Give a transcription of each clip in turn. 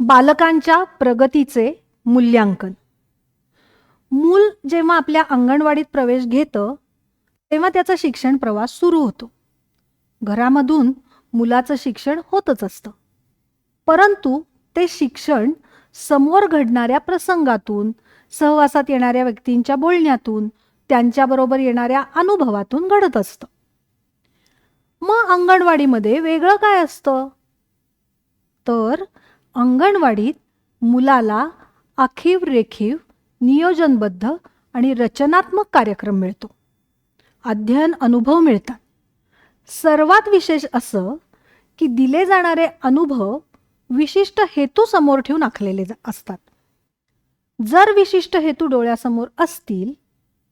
बालकांच्या प्रगतीचे मूल्यांकन. मूल जेव्हा आपल्या अंगणवाडीत प्रवेश घेतं तेव्हा त्याचा शिक्षण प्रवास सुरू होतो. घरामधून मुलाचं शिक्षण होतच असतं. परंतु ते शिक्षण समोर घडणाऱ्या प्रसंगातून सहवासात येणाऱ्या व्यक्तींच्या बोलण्यातून त्यांच्याबरोबर येणाऱ्या अनुभवातून घडत असतं. मग अंगणवाडीमध्ये वेगळं काय असतं? तर अंगणवाडीत मुलाला आखीव रेखीव नियोजनबद्ध आणि रचनात्मक कार्यक्रम मिळतो. अध्ययन अनुभव मिळतात. सर्वात विशेष असं की दिले जाणारे अनुभव विशिष्ट हेतू समोर ठेवून आखलेले असतात. जर विशिष्ट हेतू डोळ्यासमोर असतील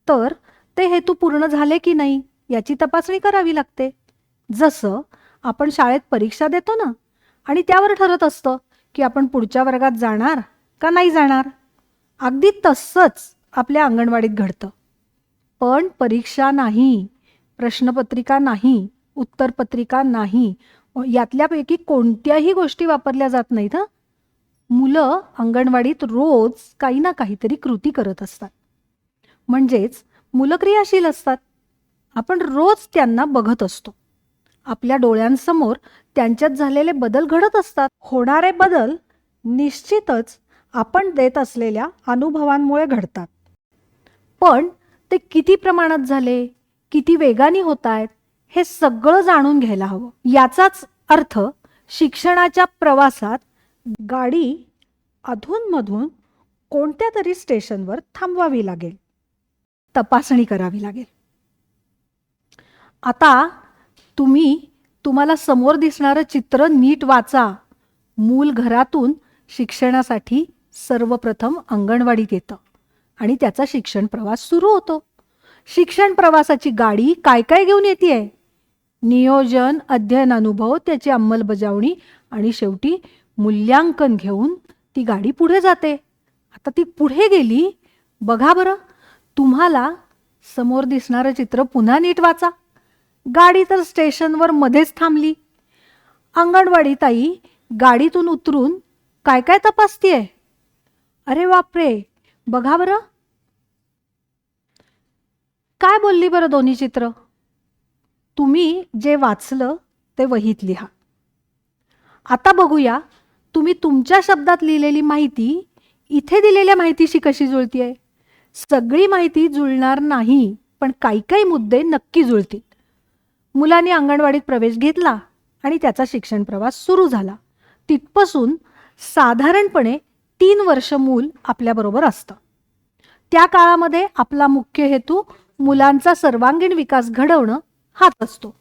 तर ते हेतू पूर्ण झाले की नाही याची तपासणी करावी लागते. जसं आपण शाळेत परीक्षा देतो ना आणि त्यावर ठरत असतं की आपण पुढच्या वर्गात जाणार का नाही जाणार? अगदी तसंच आपल्या अंगणवाडीत घडतं. पण परीक्षा नाही प्रश्नपत्रिका नाही उत्तरपत्रिका नाही यातल्यापैकी कोणत्याही गोष्टी वापरल्या जात नाहीत हं? मुलं अंगणवाडीत रोज काही ना काहीतरी कृती करत असतात. म्हणजेच मुलं क्रियाशील असतात. आपण रोज त्यांना बघत असतो. आपल्या डोळ्यांसमोर त्यांच्यात झालेले बदल घडत असतात. होणारे बदल निश्चितच आपण देत असलेल्या अनुभवांमुळे घडतात. पण ते किती प्रमाणात झाले किती वेगाने होत आहेत हे सगळं जाणून घ्यायला हवं. याचाच अर्थ शिक्षणाच्या प्रवासात गाडी अधूनमधून कोणत्या तरी स्टेशनवर थांबवावी लागेल. तपासणी करावी लागेल. आता तुम्ही तुम्हाला समोर दिसणारं चित्र नीट वाचा. मूल घरातून शिक्षणासाठी सर्वप्रथम अंगणवाडीत येतं आणि त्याचा शिक्षण प्रवास सुरू होतो. शिक्षण प्रवासाची गाडी काय काय घेऊन येते नियोजन अध्ययन अनुभव त्याची अंमलबजावणी आणि शेवटी मूल्यांकन घेऊन ती गाडी पुढे जाते. आता ती पुढे गेली बघा बरं. तुम्हाला समोर दिसणारं चित्र पुन्हा नीट वाचा. गाडी तर स्टेशनवर मध्येच थांबली. अंगणवाडी ताई गाडीतून उतरून काय काय तपासतीये? अरे बापरे बघा बरं. काय बोलली बरं दोन्ही चित्र? तुम्ही जे वाचलं ते वहीत लिहा. आता बघूया तुम्ही तुमच्या शब्दात लिहिलेली माहिती इथे दिलेल्या माहितीशी कशी जुळतीये? सगळी माहिती जुळणार नाही पण काही काही मुद्दे नक्की जुळतील. मुलांनी अंगणवाडीत प्रवेश घेतला आणि त्याचा शिक्षण प्रवास सुरू झाला. तिथपासून साधारणपणे तीन वर्ष मूल आपल्याबरोबर असतं. त्या काळामध्ये आपला मुख्य हेतू मुलांचा सर्वांगीण विकास घडवणं हाच असतो.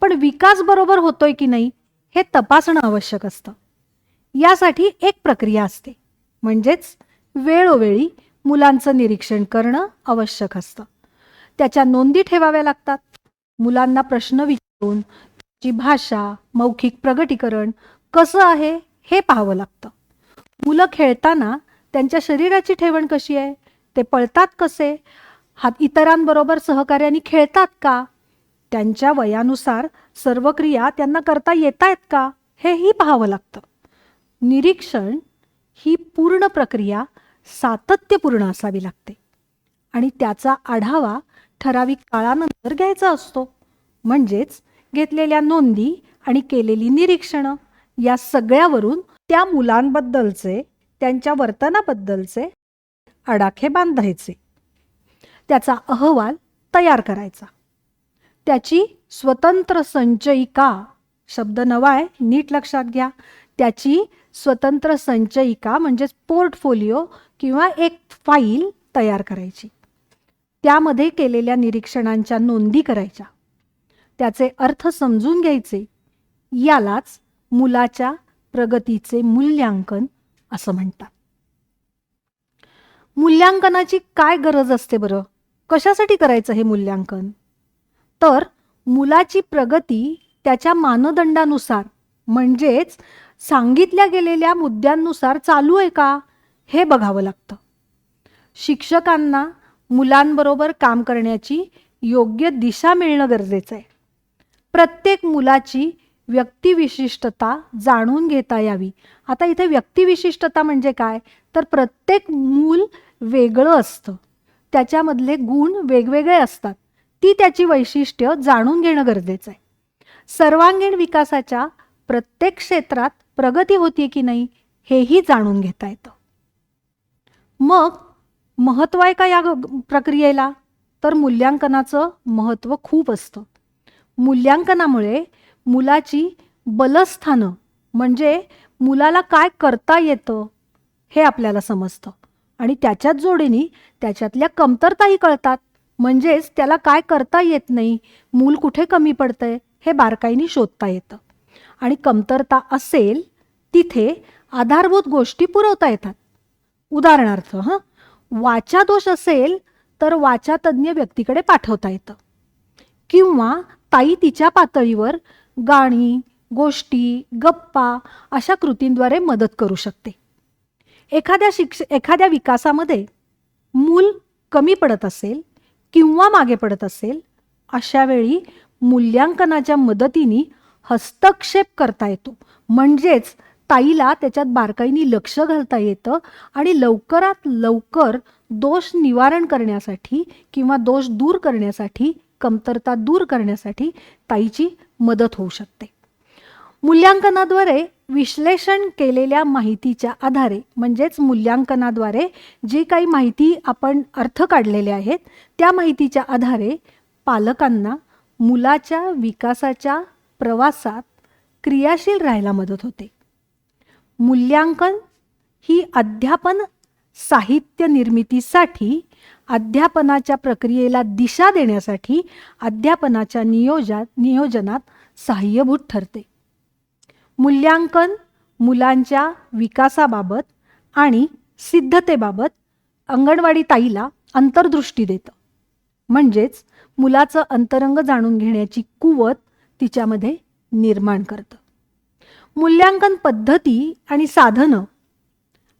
पण विकास बरोबर होतोय की नाही हे तपासणं आवश्यक असतं. यासाठी एक प्रक्रिया असते. म्हणजेच वेळोवेळी मुलांचं निरीक्षण करणं आवश्यक असतं. त्याच्या नोंदी ठेवाव्या लागतात. मुलांना प्रश्न विचारून त्याची भाषा मौखिक प्रगटीकरण कसं आहे हे पाहावं लागतं. मुलं खेळताना त्यांच्या शरीराची ठेवण कशी आहे? ते पळतात कसे? हा इतरांबरोबर सहकार्याने खेळतात का? त्यांच्या वयानुसार सर्व क्रिया त्यांना करता येत आहेत का? हेही पाहावं लागतं. निरीक्षण ही पूर्ण प्रक्रिया सातत्यपूर्ण असावी लागते. आणि त्याचा आढावा ठराविक काळानंतर घ्यायचा असतो. म्हणजेच घेतलेल्या नोंदी आणि केलेली निरीक्षणं या सगळ्यावरून त्या मुलांबद्दलचे त्यांच्या वर्तनाबद्दलचे आडाखे बांधायचे. त्याचा अहवाल तयार करायचा. त्याची स्वतंत्र संचयिका शब्द नवा आहे नीट लक्षात घ्या. त्याची स्वतंत्र संचयिका म्हणजेच पोर्टफोलिओ किंवा एक फाईल तयार करायची. त्यामध्ये केलेल्या निरीक्षणांच्या नोंदी करायच्या. त्याचे अर्थ समजून घ्यायचे. यालाच मुलाच्या प्रगतीचे मूल्यांकन असं म्हणतात. मूल्यांकनाची काय गरज असते बरं? कशासाठी करायचं हे मूल्यांकन? तर मुलाची प्रगती त्याच्या मानदंडानुसार म्हणजेच सांगितल्या गेलेल्या मुद्द्यांनुसार चालू आहे का? हे बघावं लागतं. शिक्षकांना मुलांबरोबर काम करण्याची योग्य दिशा मिळणं गरजेचं आहे. प्रत्येक मुलाची व्यक्तिविशिष्टता जाणून घेता यावी. आता इथे व्यक्तिविशिष्टता म्हणजे काय? तर प्रत्येक मूल वेगळं असतं. त्याच्यामधले गुण वेगवेगळे असतात. ती त्याची वैशिष्ट्य जाणून घेणं गरजेचं आहे. सर्वांगीण विकासाच्या प्रत्येक क्षेत्रात प्रगती होती की नाही हेही जाणून घेता येतं. मग महत्त्व आहे का या ग- प्रक्रियेला? तर मूल्यांकनाचं महत्त्व खूप असतं. मूल्यांकनामुळे मुलाची बलस्थानं म्हणजे मुलाला काय करता येतं हे आपल्याला समजतं. आणि त्याच्याच जोडीने त्याच्यातल्या कमतरताही कळतात. म्हणजेच त्याला काय करता येत नाही मूल कुठे कमी पडतंय हे बारकाईने शोधता येतं. आणि कमतरता असेल तिथे आधारभूत गोष्टी पुरवता येतात. उदाहरणार्थ हं? वाचा दोष असेल तर वाचा तज्ज्ञ व्यक्तीकडे पाठवता येतं. किंवा ताई तिच्या पातळीवर गाणी गोष्टी गप्पा अशा कृतींद्वारे मदत करू शकते. एखाद्या शिक्ष एखाद्या विकासामध्ये मूल कमी पडत असेल किंवा मागे पडत असेल अशा वेळी मूल्यांकनाच्या मदतीने हस्तक्षेप करता येतो. म्हणजेच ताईला त्याच्यात बारकाईनी लक्ष घालता येतं आणि लवकरात लवकर दोष निवारण करण्यासाठी किंवा दोष दूर करण्यासाठी कमतरता दूर करण्यासाठी ताईची मदत होऊ शकते. मूल्यांकनाद्वारे विश्लेषण केलेल्या माहितीच्या आधारे म्हणजेच मूल्यांकनाद्वारे जी काही माहिती आपण अर्थ काढलेले आहेत त्या माहितीच्या आधारे पालकांना मुलाच्या विकासाच्या प्रवासात क्रियाशील राहायला मदत होते. मूल्यांकन ही अध्यापन साहित्य निर्मितीसाठी अध्यापनाच्या प्रक्रियेला दिशा देण्यासाठी अध्यापनाच्या नियोजात नियोजनात सहाय्यभूत ठरते. मूल्यांकन मुलांच्या विकासाबाबत आणि सिद्धतेबाबत अंगणवाडी ताईला अंतर्दृष्टी देतं. म्हणजेच मुलाचं अंतरंग जाणून घेण्याची कुवत तिच्यामध्ये निर्माण करतं. मूल्यांकन पद्धती आणि साधनं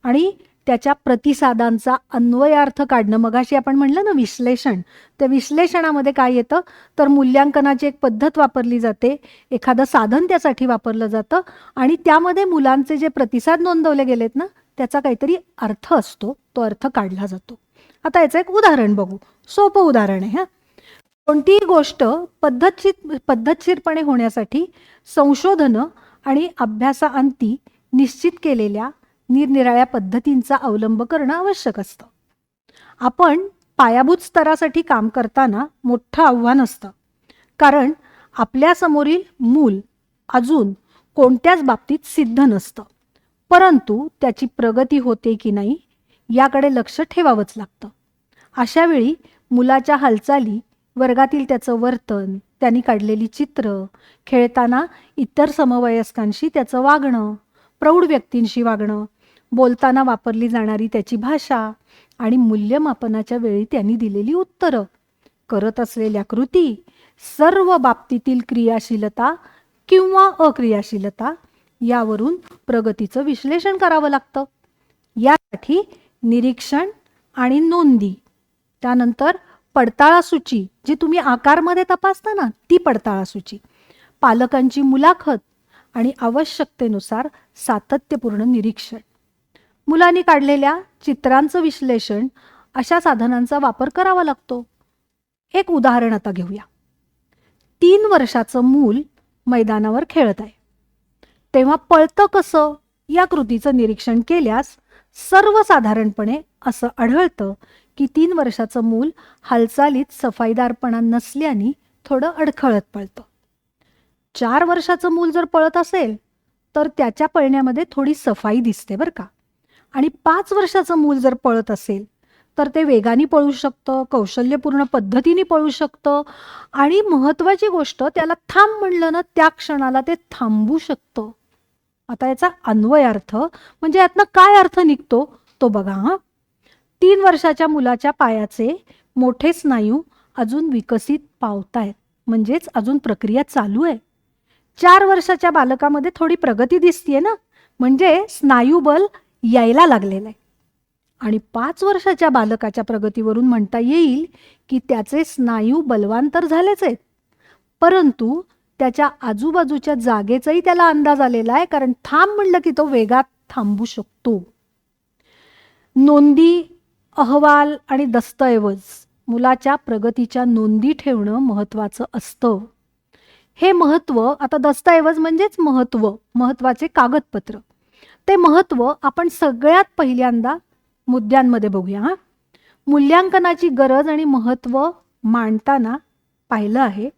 आणि त्याच्या प्रतिसादांचा अन्वयार्थ काढणं. मगाशी आपण म्हणलं ना विश्लेषण. त्या विश्लेषणामध्ये काय येतं? तर मूल्यांकनाची एक पद्धत वापरली जाते. एखादं साधन त्यासाठी वापरलं जातं. आणि त्यामध्ये मुलांचे जे प्रतिसाद नोंदवले गेलेत ना त्याचा काहीतरी अर्थ असतो. तो अर्थ काढला जातो. आता याचं एक उदाहरण बघू. सोपं उदाहरण आहे हां. कोणतीही गोष्ट पद्धतशीर पद्धतशीरपणे होण्यासाठी संशोधनं आणि अभ्यासाअंती निश्चित केलेल्या निरनिराळ्या पद्धतींचा अवलंब करणं आवश्यक असतं. आपण पायाभूत स्तरासाठी काम करताना मोठं आव्हान असतं. कारण आपल्यासमोरील मूल अजून कोणत्याच बाबतीत सिद्ध नसतं. परंतु त्याची प्रगती होते की नाही याकडे लक्ष ठेवावंच लागतं. अशावेळी मुलाच्या हालचाली वर्गातील त्याचं वर्तन त्यांनी काढलेली चित्र खेळताना इतर समवयस्कांशी त्याचं वागणं प्रौढ व्यक्तींशी वागणं बोलताना वापरली जाणारी त्याची भाषा आणि मूल्यमापनाच्या वेळी त्यांनी दिलेली उत्तरं. करत असलेल्या कृती सर्व बाबतीतील क्रियाशीलता किंवा अक्रियाशीलता यावरून प्रगतीचं विश्लेषण करावं लागतं. यासाठी निरीक्षण आणि नोंदी. त्यानंतर पडताळा सूची जी तुम्ही आकारमध्ये तपासता ना ती पडताळा सूची पालकांची मुलाखत आणि आवश्यकतेनुसार सातत्यपूर्ण निरीक्षण. मुलांनी काढलेल्या चित्रांचं विश्लेषण अशा साधनांचा वापर करावा लागतो. एक उदाहरण आता घेऊया. तीन वर्षाचं मूल मैदानावर खेळत आहे. तेव्हा पळतं कसं या कृतीचं निरीक्षण केल्यास सर्वसाधारणपणे असं आढळतं की तीन वर्षाचं मूल हालचालीत सफाईदारपणा नसल्याने थोडं अडखळत पळतं. चार वर्षाचं मूल जर पळत असेल तर त्याच्या पळण्यामध्ये थोडी सफाई दिसते बरं का. आणि पाच वर्षाचं मूल जर पळत असेल तर ते वेगाने पळू शकतं कौशल्यपूर्ण पद्धतीने पळू शकतं आणि महत्त्वाची गोष्ट त्याला थांब म्हणलं ना त्या क्षणाला ते थांबू शकतं. आता याचा अन्वयार्थ म्हणजे यातनं काय अर्थ निघतो तो बघा हां. तीन वर्षाच्या मुलाच्या पायाचे मोठे स्नायू अजून विकसित पावतायत. म्हणजेच अजून प्रक्रिया चालू आहे. चार वर्षाच्या बालकामध्ये थोडी प्रगती दिसतीये ना? म्हणजे स्नायूबल यायला लागलेलं. आहे आणि पाच वर्षाच्या बालकाच्या प्रगतीवरून म्हणता येईल की त्याचे स्नायू बलवांतर झालेच आहेत. परंतु त्याच्या आजूबाजूच्या जागेचाही त्याला अंदाज आलेला आहे कारण थांब म्हणलं की तो वेगात थांबू शकतो. नोंदी अहवाल आणि दस्तऐवज मुलाच्या प्रगतीच्या नोंदी ठेवणं महत्त्वाचं असतं. हे महत्त्व आता दस्तऐवज म्हणजेच महत्त्व महत्त्वाचे कागदपत्र. ते महत्त्व आपण सगळ्यात पहिल्यांदा मुद्द्यांमध्ये बघूया हां. मूल्यांकनाची गरज आणि महत्त्व मांडताना पाहिलं आहे.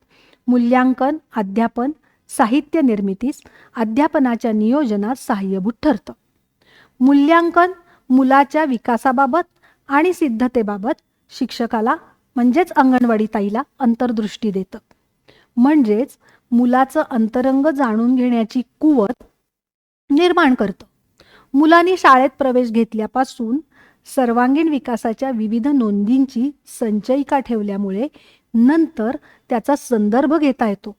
मूल्यांकन अध्यापन साहित्य निर्मितीस अध्यापनाच्या नियोजनात सहाय्यभूत ठरतं. मूल्यांकन मुलाच्या विकासाबाबत आणि सिद्धतेबाबत शिक्षकाला म्हणजेच अंगणवाडी ताईला अंतर्दृष्टी देतं. म्हणजेच मुलाचं अंतरंग जाणून घेण्याची कुवत निर्माण करतं. मुलांनी शाळेत प्रवेश घेतल्यापासून सर्वांगीण विकासाच्या विविध नोंदींची संचयिका ठेवल्यामुळे नंतर त्याचा संदर्भ घेता येतो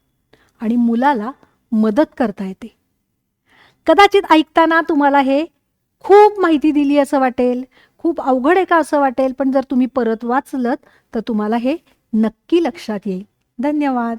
आणि मुलाला मदत करता येते. कदाचित ऐकताना तुम्हाला हे खूप माहिती दिली असं वाटेल खूप अवघड आहे का असं वाटेल पण जर तुम्ही परत वाचलत तर तुम्हाला हे नक्की लक्षात येईल. धन्यवाद.